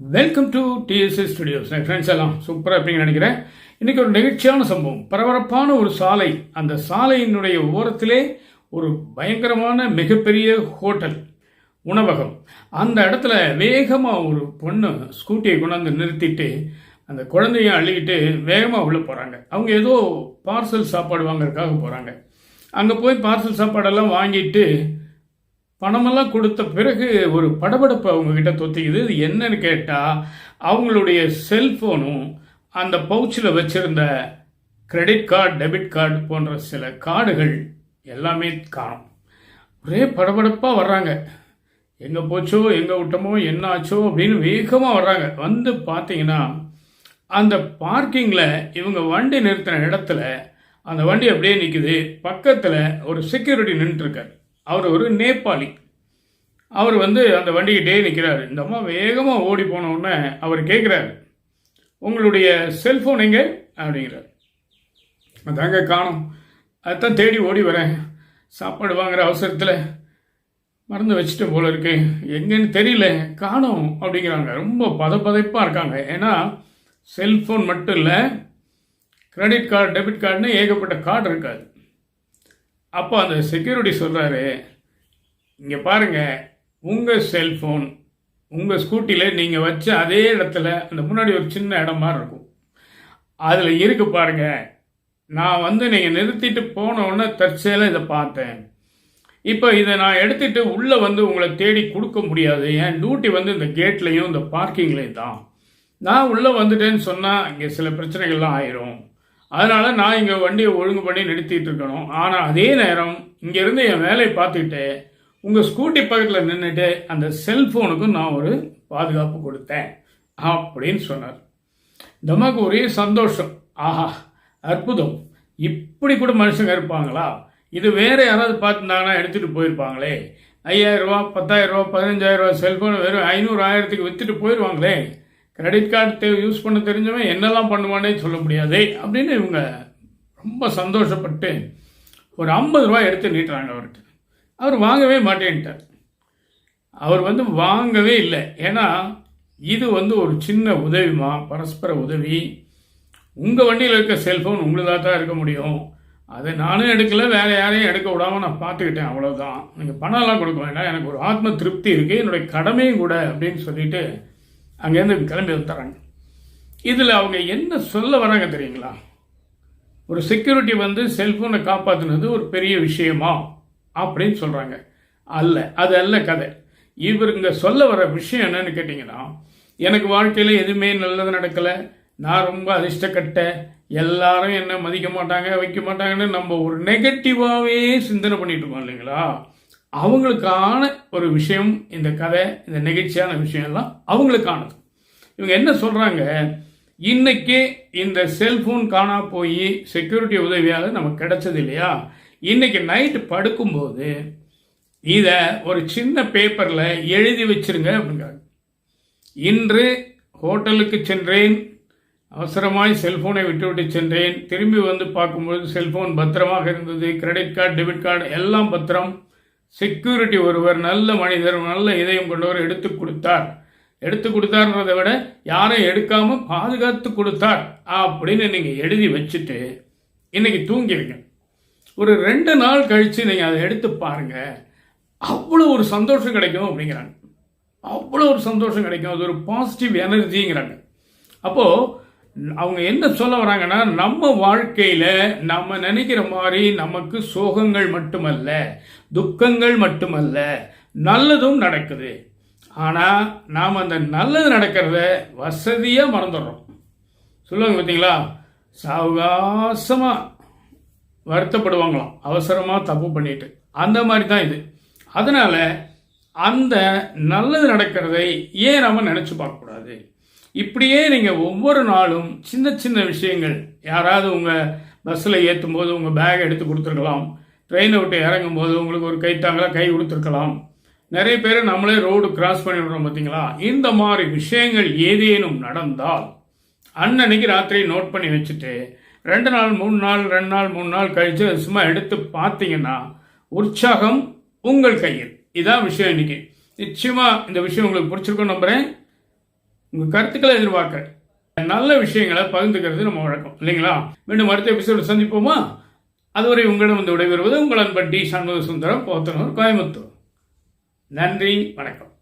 Welcome to TDS studios என் friends எல்லாம் சூப்பராக இருப்பீங்கன்னு நினைக்கிறேன்? இன்னைக்கு ஒரு நெகிழ்ச்சியான சம்பவம். பரபரப்பான ஒரு சாலை. அந்த சாலையினுடைய ஓரத்திலே ஒரு பயங்கரமான மிகப்பெரிய ஹோட்டல் உணவகம். அந்த இடத்துல வேகமாக ஒரு பொண்ணு ஸ்கூட்டியை கொண்டாந்து நிறுத்திட்டு அந்த குழந்தைய அள்ளிக்கிட்டு வேகமாக உள்ளே போகிறாங்க அவங்க ஏதோ பார்சல் சாப்பாடு வாங்குறதுக்காக போகிறாங்க அங்கே போய் பார்சல் சாப்பாடெல்லாம் வாங்கிட்டு பணமெல்லாம் கொடுத்த பிறகு ஒரு படபடப்பு அவங்க கிட்ட தொத்திக்குது. இது என்னன்னு கேட்டால் அவங்களுடைய செல்ஃபோனும் அந்த பவுச்சில் வச்சிருந்த கிரெடிட் கார்டு டெபிட் கார்டு போன்ற சில கார்டுகள் எல்லாமே காணும். ஒரே படபடப்பாக வர்றாங்க. எங்கே போச்சோ எங்கே விட்டோமோ என்ன ஆச்சோ அப்படின்னு வேகமாக வர்றாங்க. வந்து பார்த்தீங்கன்னா அந்த பார்க்கிங்கில் இவங்க வண்டி நிறுத்தின இடத்துல அந்த வண்டி அப்படியே நிற்குது பக்கத்தில் ஒரு செக்யூரிட்டி நின்றுருக்காரு அவர் ஒரு நேபாளி. அவர் வந்து அந்த வண்டிக்கிட்டே நிற்கிறார் இந்த அம்மா வேகமாக ஓடி போனவுடனே அவர் கேட்குறாரு உங்களுடைய செல்ஃபோன் எங்கே? அப்படிங்கிறார். அதாங்க காணும். அதான் தேடி ஓடி வரேன். சாப்பாடு வாங்குகிற அவசரத்தில் மறந்து வச்சுட்டு போல இருக்கு. எங்கன்னு தெரியல. காணும். அப்படிங்கிறாங்க. ரொம்ப பதப்பதைப்பாக இருக்காங்க. ஏன்னா செல்ஃபோன் மட்டும் இல்லை கிரெடிட் கார்டு டெபிட் கார்டுன்னு ஏகப்பட்ட கார்டு இருக்காது. அப்போ அந்த செக்யூரிட்டி சொல்கிறாரு இங்கே பாருங்கள் உங்கள் செல்ஃபோன் உங்கள் ஸ்கூட்டியில் நீங்கள் வச்ச அதே இடத்துல அந்த முன்னாடி ஒரு சின்ன இடம் மாதிரி இருக்கும். அதில் இருக்கு பாருங்கள் நான் வந்து நீங்கள் நிறுத்திட்டு போன தற்செயலாக இதை பார்த்தேன். இப்போ இதை நான் எடுத்துட்டு உள்ளே வந்து உங்களை தேடி கொடுக்க முடியாது. என் டியூட்டி வந்து இந்த கேட்லேயும் இந்த பார்க்கிங்லேயும் தான். நான் உள்ளே வந்துட்டேன்னு சொன்னால் இங்கே சில பிரச்சனைகள்லாம் ஆயிரும். அதனால நான் இங்கே வண்டியை ஒழுங்கு பண்ணி நிறுத்திட்டு இருக்கணும். ஆனால் அதே நேரம் இங்கேருந்து என் வேலையை பார்த்துக்கிட்டு உங்கள் ஸ்கூட்டி பக்கத்தில் நின்றுட்டு அந்த செல்ஃபோனுக்கும் நான் ஒரு பாதுகாப்பு கொடுத்தேன் அப்படின்னு சொன்னார். நமக்கு ஒரே சந்தோஷம். ஆஹா அற்புதம். இப்படி கூட மனுஷங்க இருப்பாங்களா? இது வேற யாராவது பார்த்துருந்தாங்கன்னா எடுத்துகிட்டு போயிருப்பாங்களே. ஐயாயிரம் ரூபா பத்தாயிரம் ரூபா பதினஞ்சாயிரம் ரூபா செல்ஃபோன் வெறும் ஐநூறு ஆயிரத்துக்கு விற்றுட்டு போயிடுவாங்களே கிரெடிட் கார்டு யூஸ் பண்ண தெரிஞ்சவன் என்னெல்லாம் பண்ணுவானே சொல்ல முடியாதே அப்படின்னு இவங்க ரொம்ப சந்தோஷப்பட்டு ஒரு ஐம்பது ரூபாய் எடுத்து நீட்டுறாங்க அவர்கிட்ட அவர் வாங்கவே மாட்டேன்ட்டார். அவர் வந்து வாங்கவே இல்லை. ஏன்னா இது வந்து ஒரு சின்ன உதவிமா? பரஸ்பர உதவி. உங்கள் வண்டியில் இருக்க செல்ஃபோன் உங்களுக்காக தான் இருக்க முடியும். அதை நானும் எடுக்கல வேறு யாரையும் எடுக்க விடாமல் நான் பார்த்துக்கிட்டேன் அவ்வளோதான் நீங்கள் பணம்லாம் கொடுக்க வேண்டாம். எனக்கு ஒரு ஆத்ம திருப்தி இருக்குது என்னுடைய கடமையும் கூட அப்படின்னு சொல்லிட்டு அங்கேருந்து கிளம்பி வந்துடுறாங்க இதில் அவங்க என்ன சொல்ல வராங்க தெரியுங்களா? ஒரு செக்யூரிட்டி வந்து செல்ஃபோனை காப்பாற்றினது ஒரு பெரிய விஷயமா அப்படின்னு சொல்கிறாங்க அல்ல அது அல்ல கதை. இவருங்க சொல்ல வர விஷயம் என்னன்னு கேட்டிங்கன்னா எனக்கு வாழ்க்கையில் எதுவுமே நல்லது நடக்கலை. நான் ரொம்ப அதிர்ஷ்டக்கட்ட எல்லாரும் என்ன மதிக்க மாட்டாங்க வைக்க மாட்டாங்கன்னு நம்ம ஒரு நெகட்டிவாகவே சிந்தனை பண்ணிட்டு இருக்கோம் இல்லைங்களா? அவங்களுக்கான ஒரு விஷயம் இந்த கதை இந்த நெகிழ்ச்சியான விஷயம் எல்லாம் அவங்களுக்கானது. இவங்க என்ன சொல்கிறாங்க இன்னைக்கு இந்த செல்ஃபோன் காணா போய் செக்யூரிட்டி உதவியால் நமக்கு கிடைச்சது இல்லையா? இன்னைக்கு நைட்டு படுக்கும்போது இதை ஒரு சின்ன பேப்பரில் எழுதி வச்சிருங்க அப்படிங்கிறாங்க. இன்று ஹோட்டலுக்கு சென்றேன் அவசரமாய் செல்போனை விட்டுவிட்டு சென்றேன் திரும்பி வந்து பார்க்கும்பொழுது செல்போன் பத்திரமாக இருந்தது கிரெடிட் கார்டு டெபிட் கார்டு எல்லாம் பத்திரம். செக்யூரிட்டி ஒருவர் நல்ல மனிதர் நல்ல இதயம் கொண்டவர் எடுத்து கொடுத்தார். எடுத்து கொடுத்தார்ன்றதை விட யாரும் எடுக்காம பாதுகாத்து கொடுத்தார் அப்படின்னு நீங்க எழுதி வச்சுட்டு இன்னைக்கு தூங்கிருங்க. ஒரு ரெண்டு நாள் கழிச்சு நீங்க அதை எடுத்து பாருங்க. அவ்வளோ ஒரு சந்தோஷம் கிடைக்கும் அப்படிங்கிறாங்க. அவ்வளோ ஒரு சந்தோஷம் கிடைக்கும். அது ஒரு பாசிட்டிவ் எனர்ஜிங்கிறாங்க அப்போது அவங்க என்ன சொல்ல வராங்கன்னா நம்ம வாழ்க்கையில நம்ம நினைக்கிற மாதிரி நமக்கு சோகங்கள் மட்டுமல்ல துக்கங்கள் மட்டுமல்ல நல்லதும் நடக்குது. ஆனா நாம் அந்த நல்லது நடக்கிறத வசதியா மறந்துடுறோம். சொல்லுவாங்க பார்த்தீங்களா சாவகாசமா வருத்தப்படுவாங்களாம். அவசரமா தப்பு பண்ணிட்டு. அந்த மாதிரி தான் இது. அதனால அந்த நல்லது நடக்கிறதை ஏன் நம்ம நினைச்சு பார்க்கக்கூடாது? இப்படியே நீங்கள் ஒவ்வொரு நாளும் சின்ன சின்ன விஷயங்கள் யாராவது உங்கள் பஸ்ஸில் ஏற்றும் போது உங்கள் பேக் எடுத்து கொடுத்துருக்கலாம் ட்ரெயினை விட்டு இறங்கும் போது உங்களுக்கு ஒரு கைத்தாங்களாக கை கொடுத்துருக்கலாம் நிறைய பேர் நம்மளே ரோடு கிராஸ் பண்ணி விடுறோம் பார்த்தீங்களா இந்த மாதிரி விஷயங்கள் ஏதேனும் நடந்தால் அன்னன்னைக்கு ராத்திரி நோட் பண்ணி வச்சுட்டு ரெண்டு நாள் மூணு நாள் ரெண்டு நாள் மூணு நாள் கழித்து சும்மா எடுத்து பார்த்தீங்கன்னா உற்சாகம் உங்கள் கையில். இதான் விஷயம் இன்னைக்கு. நிச்சயமாக இந்த விஷயம் உங்களுக்கு பிடிச்சிருக்கோம் நம்புகிறேன் உங்கள் கருத்துக்களை எதிர்பார்க்குறேன் நல்ல விஷயங்களை பகிர்ந்துக்கிறது நம்ம வழக்கம். இல்லைங்களா? மீண்டும் அடுத்த எபிசோடு சந்திப்போமா? அதுவரை உங்களிடம் வந்து விடைபெறுவது உங்கள் அன்பன் டி சண்முக சுந்தரம் போத்தனூர் கோயம்புத்தூர். நன்றி வணக்கம்.